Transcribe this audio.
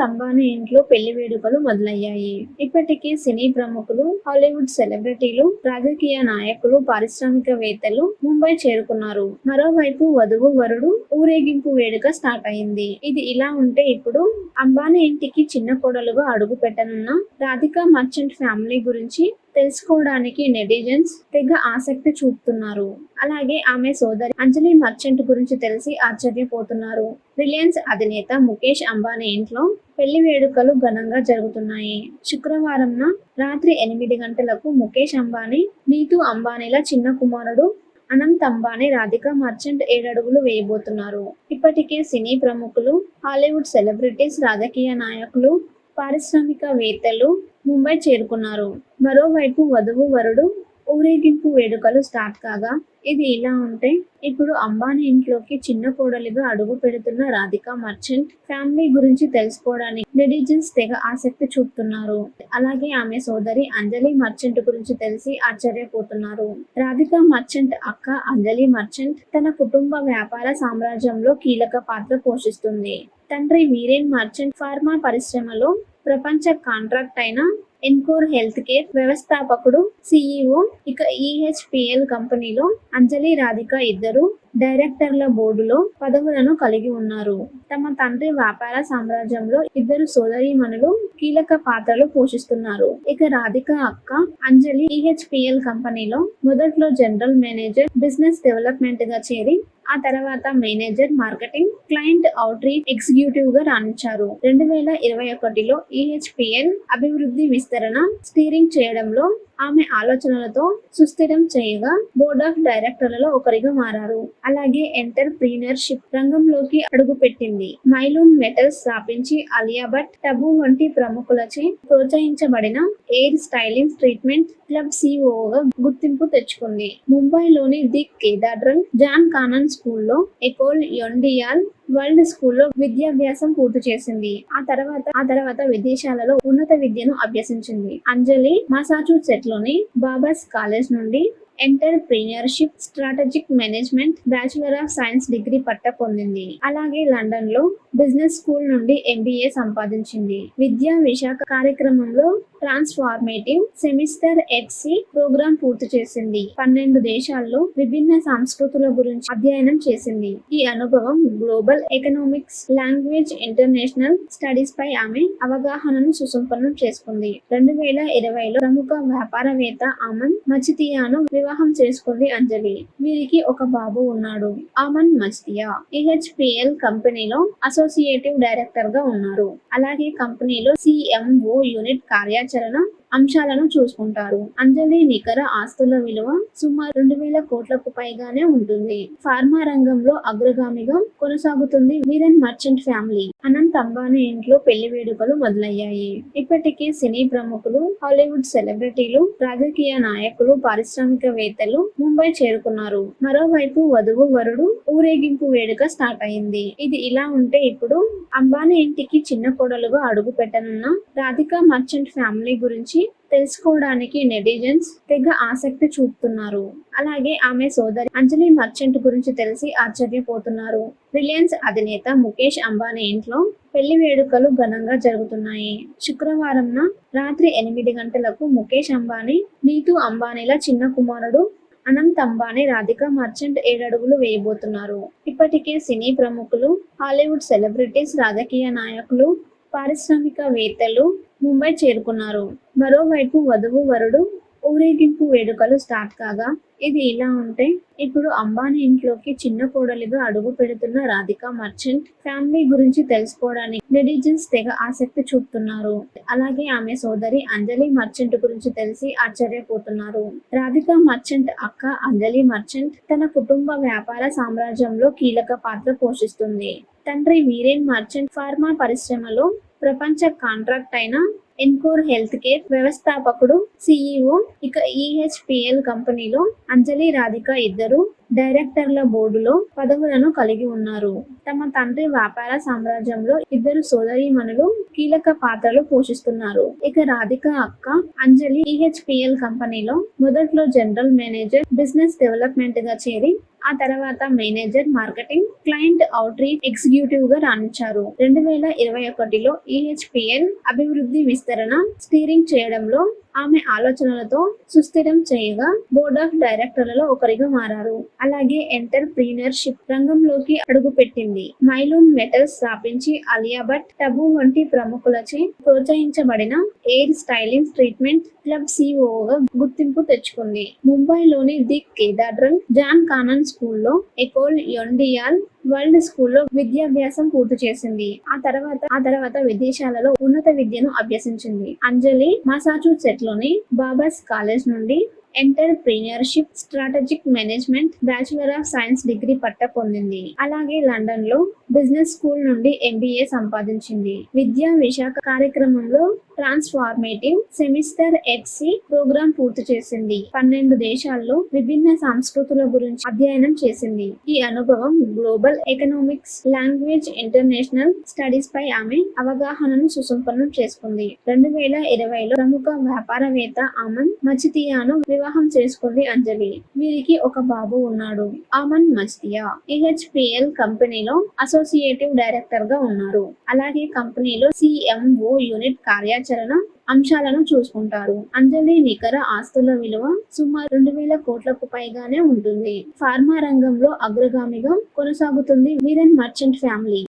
అనంత్ అంబానీ ఇంట్లో పెళ్ళి వేడుకలు మొదలయ్యాయి. ఇప్పటికే సినీ ప్రముఖులు హాలీవుడ్ సెలబ్రిటీలు రాజకీయ నాయకులు పారిశ్రామికవేత్తలు ముంబై చేరుకున్నారు. మరోవైపు వధువు వరుడు ఊరేగింపు వేడుక స్టార్ట్ అయింది. ఇది ఇలా ఉంటే ఇప్పుడు అంబానీ ఇంటికి చిన్న కోడలుగా అడుగు పెట్టనున్న రాధికా మర్చెంట్ ఫ్యామిలీ గురించి తెలుసుకోవడానికి నెటిజన్స్ తెగ ఆసక్తి చూపుతున్నారు. అలాగే ఆమె సోదరి అంజలి మర్చెంట్ గురించి తెలిసి ఆశ్చర్యపోతున్నారు. రిలయన్స్ అధినేత ముఖేష్ అంబానీ ఇంట్లో పెళ్ళి వేడుకలు ఘనంగా జరుగుతున్నాయి. శుక్రవారంన రాత్రి ఎనిమిది గంటలకు ముఖేష్ అంబానీ నీతు అంబానీల చిన్న కుమారుడు అనంత్ అంబానీ రాధిక మర్చెంట్ ఏడడుగులు వేయబోతున్నారు. ఇప్పటికే సినీ ప్రముఖులు హాలీవుడ్ సెలబ్రిటీస్ రాజకీయ నాయకులు పారిశ్రామికవేత్తలు ముంబై చేరుకున్నారు. మరోవైపు వధువు వరుడు ఊరేగింపు వేడుకలు స్టార్ట్ కాగా ఇది ఇలా ఉంటే ఇప్పుడు అంబానీ ఇంట్లోకి చిన్న కోడలిగా అడుగు పెడుతున్న రాధికా మర్చెంట్ ఫ్యామిలీ గురించి తెలుసుకోవడానికి నెటిజన్స్ తెగ ఆసక్తి చూపుతున్నారు. అలాగే ఆమె సోదరి అంజలి మర్చెంట్ గురించి తెలిసి ఆశ్చర్యపోతున్నారు. రాధికా మర్చెంట్ అక్క అంజలి మర్చెంట్ తన కుటుంబ వ్యాపార సామ్రాజ్యంలో కీలక పాత్ర పోషిస్తుంది. తండ్రి వీరేన్ మర్చెంట్ ఫార్మా పరిశ్రమలో ప్రపంచ కాంట్రాక్ట్ అయిన ఎన్కోర్ హెల్త్ కేర్ వ్యవస్థాపకుడు సిఇఓ ఇక ఈహెచ్పిఎల్ కంపెనీలో అంజలి రాధిక ఇద్దరు డైరెక్టర్ల బోర్డులో పదవులను కలిగి ఉన్నారు. తమ తండ్రి వ్యాపార సామ్రాజ్యంలో ఇద్దరు సోదరీమణులు కీలక పాత్రలు పోషిస్తున్నారు. ఇక రాధిక అక్క అంజలి ఈహెచ్పిఎల్ కంపెనీలో మొదట్లో జనరల్ మేనేజర్ బిజినెస్ డెవలప్మెంట్గా చేరి ఆ తర్వాత manager marketing client outreach ఎగ్జిక్యూటివ్గా రాణించారు. రెండు వేల ఇరవై ఒకటిలో ఈహెచ్పిఎల్ అభివృద్ధి విస్తరణ స్టీరింగ్ చేయడంలో ఆమె ఆలోచనలతో సుస్థిరం చేయగా బోర్డ్ ఆఫ్ డైరెక్టర్లలో ఒకరిగా మారారు. అలాగే ఎంటర్ప్రీనర్షిప్ రంగంలోకి అడుగుపెట్టింది. మైలూన్ మెటల్స్ స్థాపించి అలియా భట్ టబు వంటి ప్రముఖులచే ప్రోత్సహించబడిన ఎయిర్ స్టైలింగ్ ట్రీట్మెంట్ క్లబ్ సిఓగా గుర్తింపు తెచ్చుకుంది. ముంబైలోని ది కేదాడ్రల్ జాన్ కానన్ స్కూల్లో ఎకోల్ యొండియాల్ వరల్డ్ స్కూల్లో విద్యాభ్యాసం పూర్తి చేసింది. ఆ తర్వాత ఆ తర్వాత విదేశాలలో ఉన్నత విద్యను అభ్యసించింది. అంజలి మసాచుసెట్లోని బాబాస్ కాలేజ్ నుండి entrepreneurship strategic management bachelor of science degree పట్ట పొందింది. అలాగే లండన్లో బిజినెస్ స్కూల్ నుండి ఎంబీఏ సంపాదించింది. విద్యా విశాఖ కార్యక్రమంలో ట్రాన్స్ఫార్మేటివ్ సెమిస్టర్ ఎఫ్సి ప్రోగ్రాం పూర్తి చేసింది. పన్నెండు దేశాల్లో విభిన్న సంస్కృతుల గురించి అధ్యయనం చేసింది. ఈ అనుభవం global economics language international studies పై ఆమె అవగాహనను సుసంపన్నం చేసుకుంది. రెండు వేల ఇరవైలో ప్రముఖ వ్యాపారవేత్త ఆమన్ మచితియాను వివాహ చేసుకుంది అంజలి. వీరికి ఒక బాబు ఉన్నాడు. ఆమన్ మస్తియా ఈహెచ్పిఎల్ కంపెనీలో అసోసియేటివ్ డైరెక్టర్గా ఉన్నారు. అలాగే కంపెనీలో సిఎంఓ యూనిట్ కార్యాచరణ అంశాలను చూసుకుంటారు. అంజలి నికర ఆస్తుల విలువ సుమారు రెండు వేల కోట్లకు పైగానే ఉంటుంది. ఫార్మా రంగంలో అగ్రగామిగా కొనసాగుతుంది వీరన్ మర్చెంట్ ఫ్యామిలీ. అనంత్ అంబానీ ఇంట్లో పెళ్ళి వేడుకలు మొదలయ్యాయి. ఇప్పటికే సినీ ప్రముఖులు హాలీవుడ్ సెలబ్రిటీలు రాజకీయ నాయకులు పారిశ్రామికవేత్తలు ముంబై చేరుకున్నారు. మరోవైపు వధువు వరుడు ఊరేగింపు వేడుక స్టార్ట్ అయింది. ఇది ఇలా ఉంటే ఇప్పుడు అంబానీ ఇంటికి చిన్న కోడలుగా అడుగు పెట్టనున్న రాధికా మర్చెంట్ ఫ్యామిలీ గురించి తెలుసుకోవడానికి నెటిజన్స్ తెగ ఆసక్తి చూపుతున్నారు. అలాగే ఆమె సోదరి అంజలి మర్చెంట్ గురించి తెలిసి ఆశ్చర్యపోతున్నారు. రిలయన్స్ అధినేత ముఖేష్ అంబానీ ఇంట్లో పెళ్ళి వేడుకలు ఘనంగా జరుగుతున్నాయి. శుక్రవారంన రాత్రి ఎనిమిది గంటలకు ముఖేష్ అంబానీ నీతు అంబానీల చిన్న కుమారుడు అనంత్ అంబానీ రాధిక మర్చెంట్ ఏడడుగులు వేయబోతున్నారు. ఇప్పటికే సినీ ప్రముఖులు హాలీవుడ్ సెలబ్రిటీస్ రాజకీయ నాయకులు పారిశ్రామికవేత్తలు ముంబై చేరుకున్నారు. మరోవైపు వధువు వరుడు ఊరేగింపు వేడుకలు స్టార్ట్ కాగా ఇది ఇలా ఉంటే ఇప్పుడు అంబానీ ఇంట్లోకి చిన్న కోడలిగా అడుగు పెడుతున్న రాధిక మర్చెంట్ ఫ్యామిలీ గురించి తెలుసుకోవడానికి నెటిజన్స్ తెగ ఆసక్తి చూపుతున్నారు. అలాగే ఆమె సోదరి అంజలి మర్చెంట్ గురించి తెలిసి ఆశ్చర్యపోతున్నారు. రాధికా మర్చెంట్ అక్క అంజలి మర్చెంట్ తన కుటుంబ వ్యాపార సామ్రాజ్యంలో కీలక పాత్ర పోషిస్తుంది. తండ్రి వీరేన్ మర్చెంట్ ఫార్మా పరిశ్రమలో ప్రపంచ కాంట్రాక్ట్ అయిన ఎన్కోర్ హెల్త్ కేర్ వ్యవస్థాపకుడు సిఇఓ ఇక ఈహెచ్పిఎల్ కంపెనీలో అంజలి రాధిక ఇద్దరు. డైరెక్టర్ల బోర్డులో పదవులను కలిగి ఉన్నారు. తమ తండ్రి వ్యాపార సామ్రాజ్యంలో ఇద్దరు సోదరీమణులు కీలక పాత్రలు పోషిస్తున్నారు. ఇక రాధిక అక్క అంజలి ఈహెచ్పిఎల్ కంపెనీలో మొదట్లో జనరల్ మేనేజర్ బిజినెస్ డెవలప్మెంట్గా చేరి ఆ తర్వాత manager marketing client outreach ఎగ్జిక్యూటివ్గా రాణించారు. రెండు వేల ఇరవై ఒకటిలో ఈహెచ్పిఎల్ అభివృద్ధి విస్తరణ స్టీరింగ్ చేయడంలో ఆమె ఆలోచనలతో సుస్థిరం చేయగా బోర్డ్ ఆఫ్ డైరెక్టర్లలో ఒకరిగా మారారు. అలాగే ఎంటర్ప్రీనర్షిప్ రంగంలోకి అడుగుపెట్టింది. మైలూన్ మెటల్స్ స్థాపించి అలియా భట్ టబు వంటి ప్రముఖులచే ప్రోత్సహించబడిన ఎయిర్ స్టైలింగ్ ట్రీట్మెంట్ క్లబ్ సిఓగా గుర్తింపు తెచ్చుకుంది. ముంబైలోని ది కేదాడ్రల్ జాన్ కానన్ స్కూల్లో ఎకోల్ యొండియాల్ వరల్డ్ స్కూల్లో విద్యాభ్యాసం పూర్తి చేసింది. ఆ తర్వాత ఆ తర్వాత విదేశాలలో ఉన్నత విద్యను అభ్యసించింది. అంజలి మసాచుసెట్లోని బాబాస్ కాలేజ్ నుండి entrepreneurship strategic management bachelor of science degree పట్ట పొందింది. అలాగే లండన్లో బిజినెస్ స్కూల్ నుండి ఎంబీఏ సంపాదించింది. విద్యా విశాఖ కార్యక్రమంలో ట్రాన్స్ఫార్మేటివ్ సెమిస్టర్ ఎఫ్సి ప్రోగ్రాం పూర్తి చేసింది. పన్నెండు దేశాల్లో విభిన్న సంస్కృతుల గురించి అధ్యయనం చేసింది. ఈ అనుభవం global economics language international studies పై ఆమె అవగాహనను సుసంపన్నం చేసుకుంది. రెండు వేల ఇరవైలో ప్రముఖ వ్యాపారవేత్త ఆమన్ మచితియాను వివాహం చేసుకుంది అంజలి. వీరికి ఒక బాబు ఉన్నాడు. అమన్ మస్తియా ఈహెచ్పిఎల్ కంపెనీలో అసోసియేటివ్ డైరెక్టర్గా ఉన్నారు. అలాగే కంపెనీలో సిఎంఓ యూనిట్ కార్యాచరణ అంశాలను చూసుకుంటారు. అంజలి నికర ఆస్తుల విలువ సుమారు రెండు వేల కోట్లకు పైగానే ఉంటుంది. ఫార్మా రంగంలో అగ్రగామిగా కొనసాగుతుంది వీరన్ మర్చెంట్ ఫ్యామిలీ.